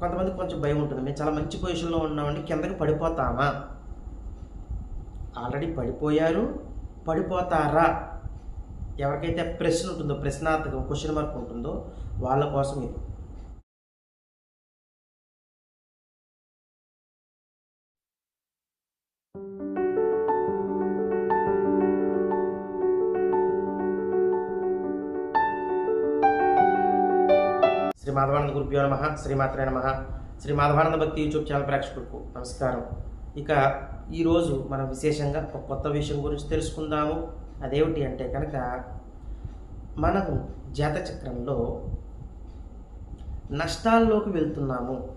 కొంతమంది కొంచెం భయం ఉంటుంది. మేము చాలా మంచి పొజిషన్లో ఉన్నామండి. కిందకి పడిపోతామా? ఆల్రెడీ పడిపోయారు. పడిపోతారా? ఎవరికైతే ప్రశ్న ఉంటుందో ప్రశ్నార్థకం క్వశ్చన్ మార్క్ ఉంటుందో వాళ్ళ కోసం ఇది. శ్రీ మాధవానంద గురుభ్యో నమ. శ్రీమాత్రే నమ. శ్రీ మాధవానంద భక్తి యూట్యూబ్ ఛానల్ ప్రేక్షకులకు నమస్కారం. ఇక ఈరోజు మనం విశేషంగా ఒక కొత్త విషయం గురించి తెలుసుకుందాము. అదేమిటి అంటే కనుక మనము జాతచక్రంలో నష్టాల్లోకి వెళ్తున్నాము.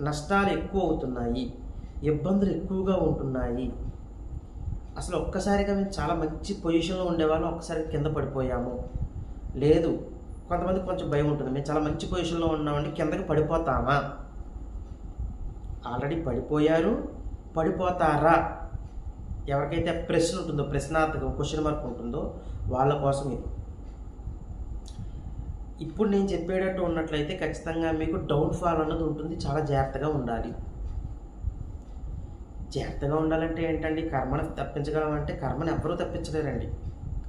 నష్టాలు ఎక్కువ అవుతున్నాయి ఇబ్బందులు ఎక్కువగా ఉంటున్నాయి. అసలు ఒక్కసారిగా మేము చాలా మంచి పొజిషన్లో ఉండేవాళ్ళం. ఒక్కసారి కింద పడిపోయాము. లేదు కొంతమంది కొంచెం భయం ఉంటుంది. మేము చాలా మంచి పొజిషన్లో ఉన్నామండి కిందకి పడిపోతామా? ఆల్రెడీ పడిపోయారు. పడిపోతారా? ఎవరికైతే ప్రశ్న ఉంటుందో ప్రశ్నార్థకం క్వశ్చన్ మార్క్ ఉంటుందో వాళ్ళ కోసం ఇది. ఇప్పుడు నేను చెప్పేటట్టు ఉన్నట్లయితే ఖచ్చితంగా మీకు డౌన్ ఫాల్ అన్నది ఉంటుంది. చాలా జాగ్రత్తగా ఉండాలి. జాగ్రత్తగా ఉండాలంటే ఏంటండి? కర్మను తప్పించగలమంటే కర్మను ఎవరూ తప్పించలేరండి.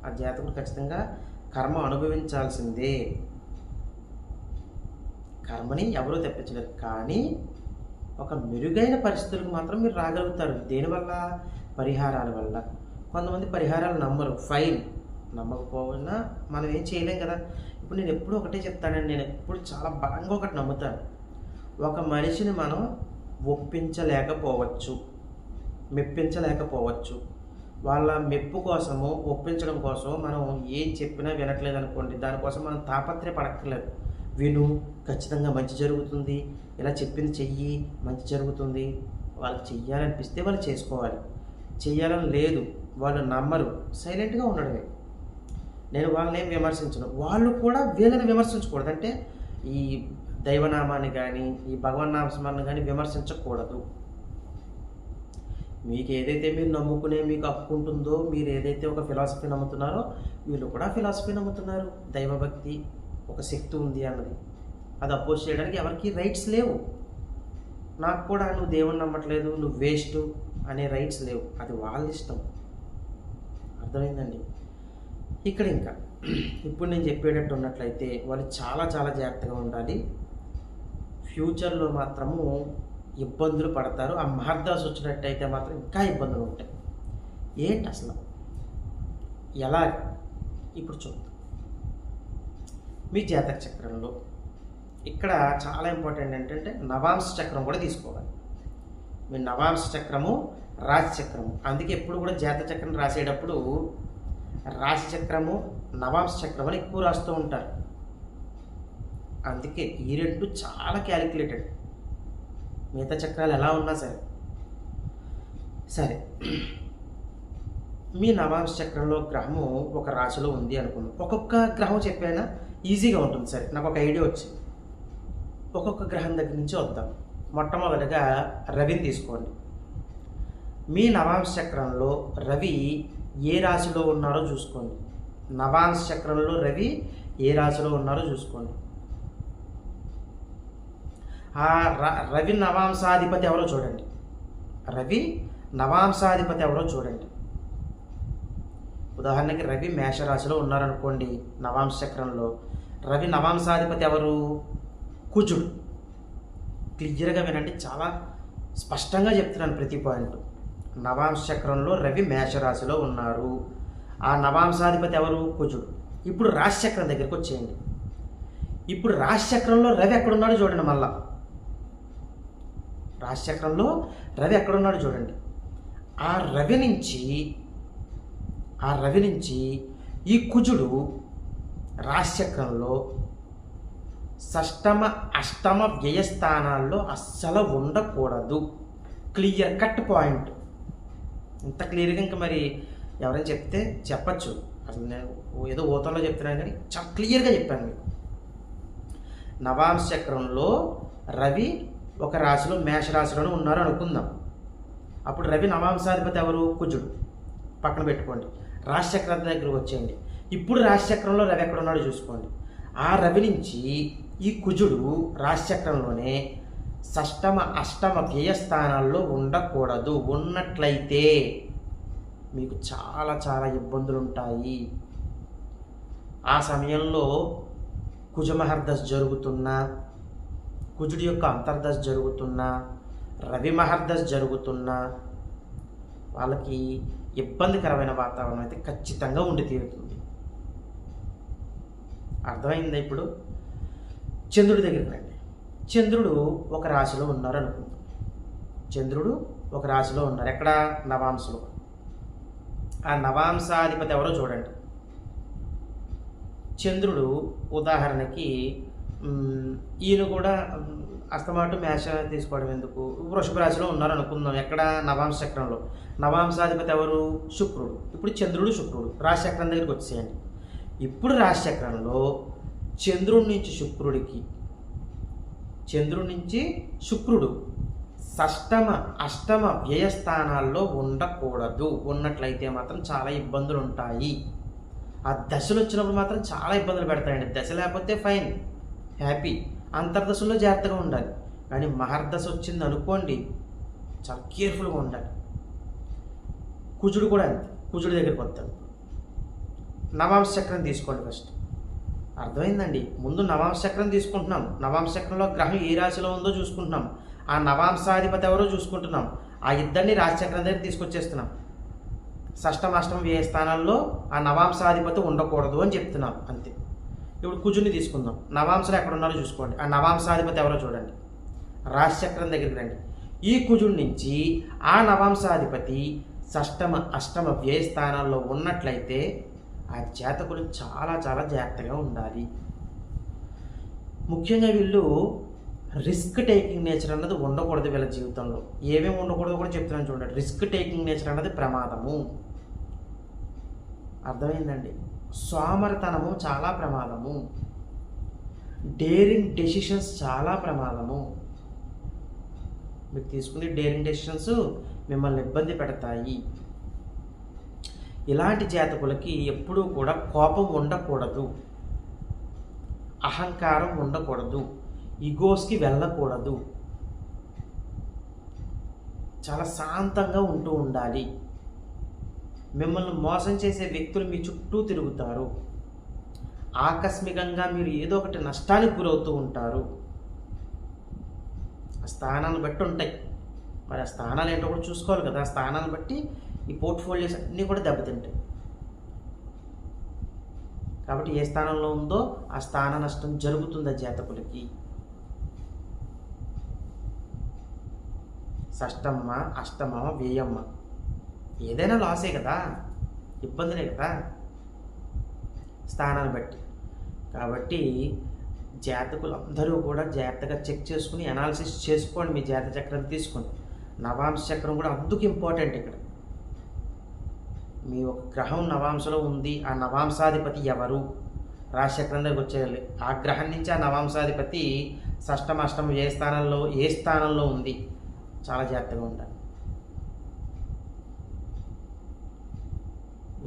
ఆ జాతకుడు ఖచ్చితంగా కర్మ అనుభవించాల్సిందే. కర్మని ఎవరూ తెప్పించలేరు. కానీ ఒక మెరుగైన పరిస్థితులకు మాత్రం మీరు రాగలుగుతారు. దేనివల్ల? పరిహారాల వల్ల. కొంతమంది పరిహారాలు నమ్మరు. ఫైన్ నమ్మకపోయినా మనం ఏం చేయలేం కదా. ఇప్పుడు నేను ఎప్పుడూ ఒకటే చెప్తానండి. నేను ఎప్పుడు చాలా బలంగా ఒకటి నమ్ముతాను. ఒక మనిషిని మనం ఒప్పించలేకపోవచ్చు. మెప్పించలేకపోవచ్చు. వాళ్ళ మెప్పు కోసము ఒప్పించడం కోసం మనం ఏం చెప్పినా వినట్లేదు అనుకోండి. దానికోసం మనం తాపత్రయపడక్కర్లేదు. విను ఖచ్చితంగా మంచి జరుగుతుంది. ఇలా చెప్పింది చెయ్యి మంచి జరుగుతుంది. వాళ్ళకి చెయ్యాలనిపిస్తే వాళ్ళు చేసుకోవాలి. చెయ్యాలని లేదు వాళ్ళు నమ్మరు. సైలెంట్గా ఉండడమే. నేను వాళ్ళని ఏం విమర్శించను. వాళ్ళు కూడా వీళ్ళని విమర్శించకూడదు. అంటే ఈ దైవనామాన్ని కానీ ఈ భగవన్నామస్మరణ కానీ విమర్శించకూడదు. మీకు ఏదైతే మీరు నమ్ముకునే మీకు హక్కు ఉంటుందో మీరు ఏదైతే ఒక ఫిలాసఫీ నమ్ముతున్నారో వీళ్ళు కూడా ఫిలాసఫీ నమ్ముతున్నారు. దైవభక్తి ఒక శక్తి ఉంది అన్నది. అది అపోజ్ చేయడానికి ఎవరికి రైట్స్ లేవు. నాకు కూడా నువ్వు దేవుని నమ్మట్లేదు నువ్వు వేస్ట్ అనే రైట్స్ లేవు. అది వాళ్ళ ఇష్టం. అర్థమైందండి? ఇక్కడ ఇంకా ఇప్పుడు నేను చెప్పేటట్టు ఉన్నట్లయితే వాళ్ళు చాలా చాలా జాగ్రత్తగా ఉండాలి. ఫ్యూచర్లో మాత్రము ఇబ్బందులు పడతారు. ఆ మహర్దాస్ వచ్చినట్టయితే మాత్రం ఇంకా ఇబ్బందులు ఉంటాయి. ఏంటి అసలు? ఎలా ఇప్పుడు చూద్దాం. మీ జాతక చక్రంలో ఇక్కడ చాలా ఇంపార్టెంట్ ఏంటంటే నవాంశ చక్రం కూడా తీసుకోవాలి. మీ నవాంశ చక్రము రాశి చక్రము. అందుకే ఎప్పుడు కూడా జాతక చక్రం రాసేటప్పుడు రాశి చక్రము నవాంశ చక్రం అని ఎక్కువ రాస్తూ ఉంటారు. అందుకే ఈ రెండు చాలా క్యాలిక్యులేటెడ్ మిగతా చక్రాలు ఎలా ఉన్నా సరే. సరే. మీ నవాంశ చక్రంలో గ్రహము ఒక రాశిలో ఉంది అనుకుందాం. ఒక్కొక్క గ్రహం చెప్పైనా ఈజీగా ఉంటుంది సరే. నాకు ఒక ఐడియా వచ్చింది ఒక్కొక్క గ్రహం దగ్గర నుంచి వద్దాం. మొట్టమొదటిగా రవిని తీసుకోండి. మీ నవాంశ చక్రంలో రవి ఏ రాశిలో ఉన్నారో చూసుకోండి. నవాంశ చక్రంలో రవి ఏ రాశిలో ఉన్నారో చూసుకోండి. ఆ ర- రవి నవాంశాధిపతి ఎవరో చూడండి. రవి నవాంశాధిపతి ఎవరో చూడండి. ఉదాహరణకి రవి మేషరాశిలో ఉన్నారనుకోండి నవాంశ చక్రంలో రవి నవాంశాధిపతి ఎవరు? కుజుడు. క్లియర్గా వినండి చాలా స్పష్టంగా చెప్తున్నాను ప్రతి పాయింట్. నవాంశ చక్రంలో రవి మేషరాశిలో ఉన్నారు. ఆ నవాంశాధిపతి ఎవరు? కుజుడు. ఇప్పుడు రాశి చక్రం దగ్గరికి వచ్చేయండి. ఇప్పుడు రాశి చక్రంలో రవి ఎక్కడున్నాడో చూడండి మళ్ళీ. రాశిచక్రంలో రవి రవి ఎక్కడున్నాడో చూడండి. ఆ రవి నుంచి ఆ రవి నుంచి ఈ కుజుడు రాశిచక్రంలో షష్టమ అష్టమ వ్యయస్థానాల్లో అస్సలు ఉండకూడదు. క్లియర్ కట్ పాయింట్ ఇంత క్లియర్గా ఇంకా మరి ఎవరైనా చెప్తే చెప్పచ్చు. అసలు నేను ఏదో ఓతంలో చెప్తున్నాను కానీ చాలా క్లియర్గా చెప్పాను మీకు. నవాంశ చక్రంలో రవి ఒక రాశిలో మేష రాశిలోనే ఉన్నారు అనుకుందాం. అప్పుడు రవి నవాంశాధిపతి ఎవరు? కుజుడు. పక్కన పెట్టుకోండి. రాశిచక్రం దగ్గరకు వచ్చేయండి. ఇప్పుడు రాశిచక్రంలో రవి ఎక్కడ ఉన్నాడో చూసుకోండి. ఆ రవి నుంచి ఈ కుజుడు రాశిచక్రంలోనే షష్టమ అష్టమ వ్యయస్థానాల్లో ఉండకూడదు. ఉన్నట్లయితే మీకు చాలా చాలా ఇబ్బందులు ఉంటాయి ఆ సమయంలో కుజమహర్దశ జరుగుతున్నా కుజుడి యొక్క అంతర్దశ జరుగుతున్నా రవి మహర్దశ జరుగుతున్నా వాళ్ళకి ఇబ్బందికరమైన వాతావరణం అయితే ఖచ్చితంగా ఉండి తీరుతుంది. అర్థమైందా ఇప్పుడు? చంద్రుడి దగ్గరికి రండి. చంద్రుడు ఒక రాశిలో ఉన్నారు అనుకుందాం. చంద్రుడు ఒక రాశిలో ఉన్నారు. ఎక్కడ? నవాంశలో. ఆ నవాంశాధిపతి ఎవరో చూడండి. చంద్రుడు ఉదాహరణకి ఈయన కూడా అస్తమాటు మేష తీసుకోవడం ఎందుకు? వృషభ రాశిలో ఉన్నారు అనుకుందాం ఎక్కడ? నవాంశ చక్రంలో. నవాంశాధిపతి ఎవరు? శుక్రుడు. ఇప్పుడు చంద్రుడు శుక్రుడు. రాశి చక్రం దగ్గరికి వచ్చేయండి. ఇప్పుడు రాశి చక్రంలో చంద్రుడి నుంచి శుక్రుడికి చంద్రుడి నుంచి శుక్రుడు షష్టమ అష్టమ వ్యయస్థానాల్లో ఉండకూడదు. ఉన్నట్లయితే మాత్రం చాలా ఇబ్బందులు ఉంటాయి ఆ దశలు వచ్చినప్పుడు మాత్రం చాలా ఇబ్బందులు పెడతాయండి. దశ లేకపోతే ఫైన్. హ్యాపీ. అంతర్దశలో జాగ్రత్తగా ఉండాలి. కానీ మహర్దశ వచ్చింది అనుకోండి చాలా కేర్ఫుల్గా ఉండాలి. కుజుడు కూడా అంతే. కుజుడు దగ్గరికి వస్తాడు. నవాంశ చక్రం తీసుకోండి ఫస్ట్. అర్థమైందండి? ముందు నవాంశ చక్రం తీసుకుంటున్నాం. నవాంశ చక్రంలో గ్రహం ఏ రాశిలో ఉందో చూసుకుంటున్నాం. ఆ నవాంశాధిపతి ఎవరో చూసుకుంటున్నాం. ఆ ఇద్దరిని రాజచక్రం దగ్గర తీసుకొచ్చేస్తున్నాం. షష్టమాష్టమ వ్యయ స్థానాల్లో ఆ నవాంశాధిపతి ఉండకూడదు అని చెప్తున్నాం. అంతే. ఇప్పుడు కుజుని తీసుకుందాం. నవాంశలు ఎక్కడ ఉన్నారో చూసుకోండి. ఆ నవాంశాధిపతి ఎవరో చూడండి. రాశి దగ్గరికి రండి. ఈ కుజుడి నుంచి ఆ నవాంశాధిపతి షష్టమ అష్టమ వ్యయ స్థానాల్లో ఉన్నట్లయితే ఆ జాతకులు చాలా చాలా జాగ్రత్తగా ఉండాలి. ముఖ్యంగా వీళ్ళు రిస్క్ టేకింగ్ నేచర్ అన్నది ఉండకూడదు వీళ్ళ జీవితంలో. ఏమేమి ఉండకూడదు కూడా చెప్తున్నాను చూడండి. రిస్క్ టేకింగ్ నేచర్ అన్నది ప్రమాదము. అర్థమైందండి? సోమరతనము చాలా ప్రమాదము. డేరింగ్ డెసిషన్స్ చాలా ప్రమాదము. మీరు తీసుకునే డేరింగ్ డెసిషన్స్ మిమ్మల్ని ఇబ్బంది పెడతాయి. ఇలాంటి జాతకులకి ఎప్పుడూ కూడా కోపం ఉండకూడదు. అహంకారం ఉండకూడదు. ఈగోస్కి వెళ్ళకూడదు. చాలా శాంతంగా ఉంటూ ఉండాలి. మిమ్మల్ని మోసం చేసే వ్యక్తులు మీ చుట్టూ తిరుగుతారు. ఆకస్మికంగా మీరు ఏదో ఒకటి నష్టానికి గురవుతూ ఉంటారు. ఆ స్థానాన్ని బట్టి ఉంటాయి. మరి ఆ స్థానాలు ఏంటో కూడా చూసుకోవాలి కదా. ఆ స్థానాన్ని బట్టి ఈ పోర్ట్ఫోలియోస్ అన్నీ కూడా దెబ్బతింటాయి. కాబట్టి ఏ స్థానంలో ఉందో ఆ స్థాన నష్టం జరుగుతుంది ఆ జాతకులకి. షష్టమ్మ అష్టమ వ్యయమ్మ ఏదైనా లాసే కదా ఇబ్బందిలే కదా. స్థానాన్ని బట్టి. కాబట్టి జాతకులు అందరూ కూడా జాగ్రత్తగా చెక్ చేసుకుని అనాలిసిస్ చేసుకోండి మీ జాతక చక్రం తీసుకొని నవాంశ చక్రం కూడా అందుకు ఇంపార్టెంట్ ఇక్కడ. మీ ఒక గ్రహం నవాంశలో ఉంది ఆ నవాంశాధిపతి ఎవరు? రాశి చక్రం దగ్గరికి వచ్చేయాలి. ఆ గ్రహం నుంచి ఆ నవాంశాధిపతి షష్టమ అష్టమ ఏ స్థానంలో ఏ స్థానంలో ఉంది? చాలా జాగ్రత్తగా ఉండాలి.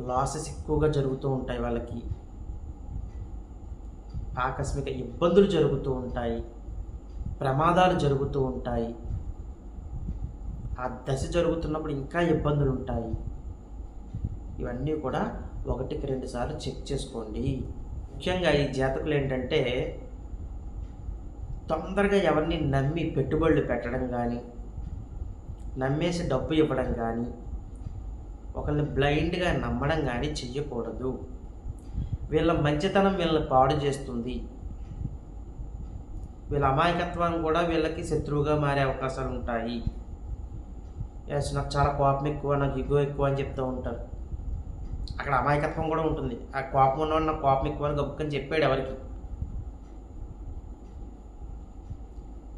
లాసెస్ ఎక్కువగా జరుగుతూ ఉంటాయి వాళ్ళకి. ఆకస్మిక ఇబ్బందులు జరుగుతూ ఉంటాయి. ప్రమాదాలు జరుగుతూ ఉంటాయి. ఆ దశ జరుగుతున్నప్పుడు ఇంకా ఇబ్బందులు ఉంటాయి. ఇవన్నీ కూడా ఒకటికి రెండు సార్లు చెక్ చేసుకోండి. ముఖ్యంగా ఈ జాతకులు ఏంటంటే తొందరగా ఎవరిని నమ్మి పెట్టుబడులు పెట్టడం కానీ నమ్మేసి డబ్బు ఇవ్వడం కానీ ఒకరిని బ్లైండ్గా నమ్మడం కానీ చెయ్యకూడదు. వీళ్ళ మంచితనం వీళ్ళని పాడు చేస్తుంది. వీళ్ళ అమాయకత్వం కూడా వీళ్ళకి శత్రువుగా మారే అవకాశాలు ఉంటాయి. ఎస్ నాకు చాలా కోపం ఎక్కువ నాకు ఇగో ఎక్కువ అని చెప్తూ ఉంటారు. అక్కడ అమాయకత్వం కూడా ఉంటుంది. ఆ కోపం ఉన్నవాడు నాకు కోపం ఎక్కువ అని గబుక్కని చెప్పాడు ఎవరికి?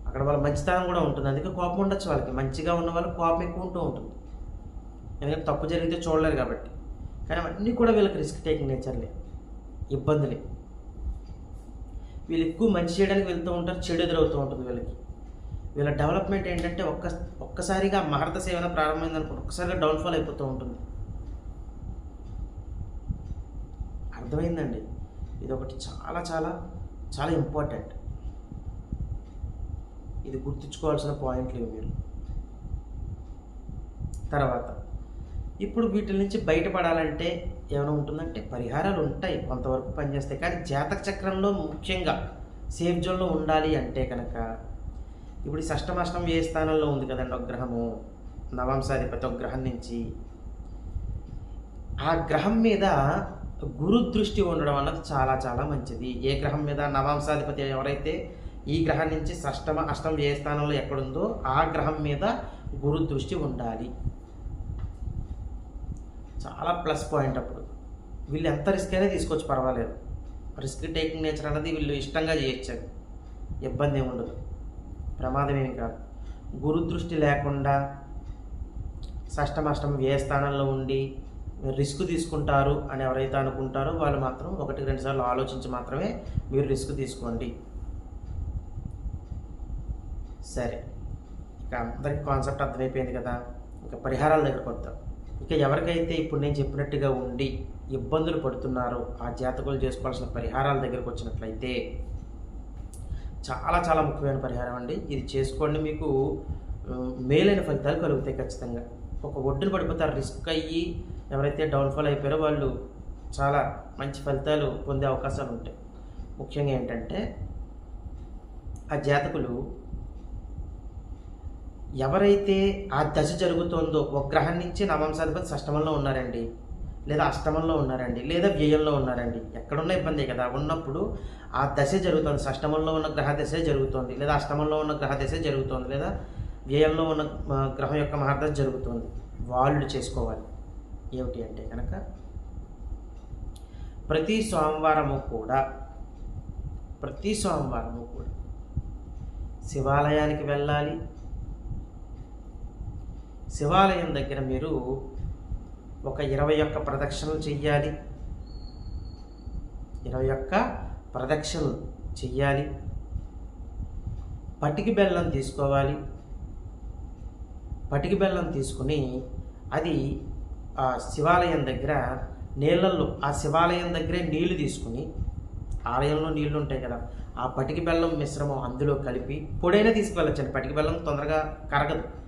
అక్కడ వాళ్ళ మంచితనం కూడా ఉంటుంది. అందుకే కోపం ఉండొచ్చు వాళ్ళకి. మంచిగా ఉన్న వాళ్ళకి కోపం ఎక్కువ ఉంటూ ఉంటుంది. ఎందుకంటే తప్పు జరిగితే చూడలేరు కాబట్టి. కానీ అవన్నీ కూడా వీళ్ళకి రిస్క్ టేకింగ్ నేచర్లే ఇబ్బందులే వీళ్ళు ఎక్కువ మంచి చేయడానికి వెళ్తూ ఉంటారు చెడు ఎదురవుతూ ఉంటుంది వీళ్ళకి. వీళ్ళ డెవలప్మెంట్ ఏంటంటే ఒక్క ఒక్కసారిగా మహర్త సేవన ప్రారంభమైంది అనుకోండి ఒక్కసారిగా డౌన్ఫాల్ అయిపోతూ ఉంటుంది. అర్థమైందండి? ఇది ఒకటి చాలా చాలా చాలా ఇంపార్టెంట్ ఇది గుర్తుంచుకోవాల్సిన పాయింట్లు మీరు. తర్వాత ఇప్పుడు వీటి నుంచి బయటపడాలంటే ఏమైనా ఉంటుందంటే పరిహారాలు ఉంటాయి కొంతవరకు పనిచేస్తాయి కానీ జాతక చక్రంలో ముఖ్యంగా సేఫ్ జోన్లో ఉండాలి అంటే కనుక ఇప్పుడు షష్టమాష్టం ఏ స్థానంలో ఉంది కదండి ఒక గ్రహము? నవాంసాధిపతి ఒక గ్రహం నుంచి ఆ గ్రహం మీద గురు దృష్టి ఉండడం అన్నది చాలా చాలా మంచిది. ఏ గ్రహం మీద? నవాంశాధిపతి ఎవరైతే ఈ గ్రహం నుంచి షష్టమ అష్టం ఏ స్థానంలో ఎక్కడుందో ఆ గ్రహం మీద గురు దృష్టి ఉండాలి. చాలా ప్లస్ పాయింట్ అప్పుడు. వీళ్ళు ఎంత రిస్క్ అయినా తీసుకోవచ్చు పర్వాలేదు. రిస్క్ టేకింగ్ నేచర్ అన్నది వీళ్ళు ఇష్టంగా చేయొచ్చు ఇబ్బంది ఏమి ఉండదు. ప్రమాదం ఏమి కాదు. గురుదృష్టి లేకుండా షష్టమష్టం ఏ స్థానంలో ఉండి రిస్క్ తీసుకుంటారు అని ఎవరైతే అనుకుంటారో వాళ్ళు మాత్రం ఒకటి రెండు సార్లు ఆలోచించి మాత్రమే మీరు రిస్క్ తీసుకోండి. సరే. ఇక అందరికి కాన్సెప్ట్ అర్థమైపోయింది కదా. ఇంకా పరిహారాల దగ్గరకు వద్దాం. ఇక ఎవరికైతే ఇప్పుడు నేను చెప్పినట్టుగా ఉండి ఇబ్బందులు పడుతున్నారో ఆ జాతకులు చేసుకోవాల్సిన పరిహారాల దగ్గరకు వచ్చినట్లయితే చాలా చాలా ముఖ్యమైన పరిహారం అండి. ఇది చేసుకోండి మీకు మేలైన ఫలితాలు కలుగుతాయి ఖచ్చితంగా. ఒక ఒడ్డున పడిపోతారు రిస్క్ అయ్యి ఎవరైతే డౌన్ఫాల్ అయిపోయారో వాళ్ళు చాలా మంచి ఫలితాలు పొందే అవకాశాలు ఉంటాయి. ముఖ్యంగా ఏంటంటే ఆ జాతకులు ఎవరైతే ఆ దశ జరుగుతోందో ఒక గ్రహం నుంచి నవంశాధిపతి అష్టమంలో ఉన్నారండి లేదా అష్టమంలో ఉన్నారండి లేదా వ్యయంలో ఉన్నారండి ఎక్కడున్న ఇబ్బందే కదా. ఉన్నప్పుడు ఆ దశ జరుగుతుంది. అష్టమంలో ఉన్న గ్రహ దశ జరుగుతుంది లేదా అష్టమంలో ఉన్న గ్రహ దశ జరుగుతుంది లేదా వ్యయంలో ఉన్న గ్రహం యొక్క మహర్దశ జరుగుతుంది. వాళ్ళు చేసుకోవాలి. ఏమిటి అంటే కనుక ప్రతి సోమవారము కూడా ప్రతి సోమవారము కూడా శివాలయానికి వెళ్ళాలి శివాలయం దగ్గర మీరు ఒక ఇరవై ఒక్క ప్రదక్షిణలు చెయ్యాలి. ఇరవై ఒక్క ప్రదక్షిణలు చెయ్యాలి. పటికి బెల్లం తీసుకోవాలి. పటికి బెల్లం తీసుకుని అది ఆ శివాలయం దగ్గర నీళ్ళల్లో ఆ శివాలయం దగ్గరే నీళ్ళు తీసుకుని ఆలయంలో నీళ్ళు ఉంటాయి కదా ఆ పటికి బెల్లం మిశ్రమం అందులో కలిపి పొడైనా తీసుకువెళ్ళొచ్చండి. పటికి బెల్లం తొందరగా కరగదు.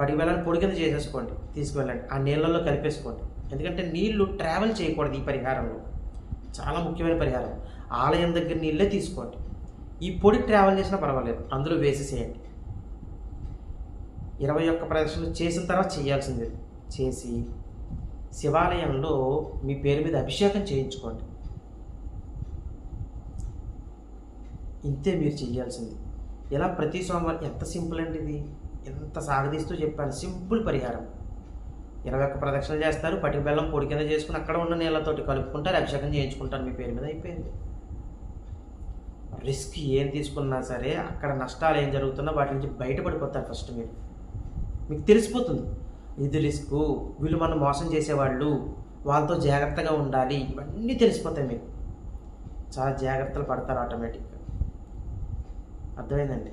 పడి బెల్లాన్ని పొడి కింద చేసేసుకోండి తీసుకువెళ్ళండి. ఆ నీళ్ళల్లో కలిపేసుకోండి. ఎందుకంటే నీళ్ళు ట్రావెల్ చేయకూడదు ఈ పరిహారంలో. చాలా ముఖ్యమైన పరిహారం. ఆలయం దగ్గర నీళ్ళే తీసుకోండి. ఈ పొడి ట్రావెల్ చేసినా పర్వాలేదు. అందులో వేసేసేయండి ఇరవై ఒక్క ప్రదర్శనలు చేసిన తర్వాత చేయాల్సింది చేసి శివాలయంలో మీ పేరు మీద అభిషేకం చేయించుకోండి. ఇంతే మీరు చేయాల్సింది. ఇలా ప్రతి సోమవారం ఎంత సింపుల్ అండి ఇది. ఎంత సాగదీస్తూ చెప్పాను? సింపుల్ పరిహారం. ఇరవై ఒక్క ప్రదక్షిణలు చేస్తారు పటిక బెల్లం పొడి కింద చేసుకుని అక్కడ ఉన్న నీళ్ళతోటి కలుపుకుంటారు అభిషేకం చేయించుకుంటారు మీ పేరు మీద అయిపోయింది. రిస్క్ ఏం తీసుకున్నా సరే అక్కడ నష్టాలు ఏం జరుగుతున్నా వాటి నుంచి బయటపడిపోతారు ఫస్ట్ మీరు. మీకు తెలిసిపోతుంది. ఇది రిస్క్ వీళ్ళు మనం మోసం చేసేవాళ్ళు వాళ్ళతో జాగ్రత్తగా ఉండాలి ఇవన్నీ తెలిసిపోతాయి మీకు. చాలా జాగ్రత్తలు పడతారు ఆటోమేటిక్గా. అర్థమైందండి?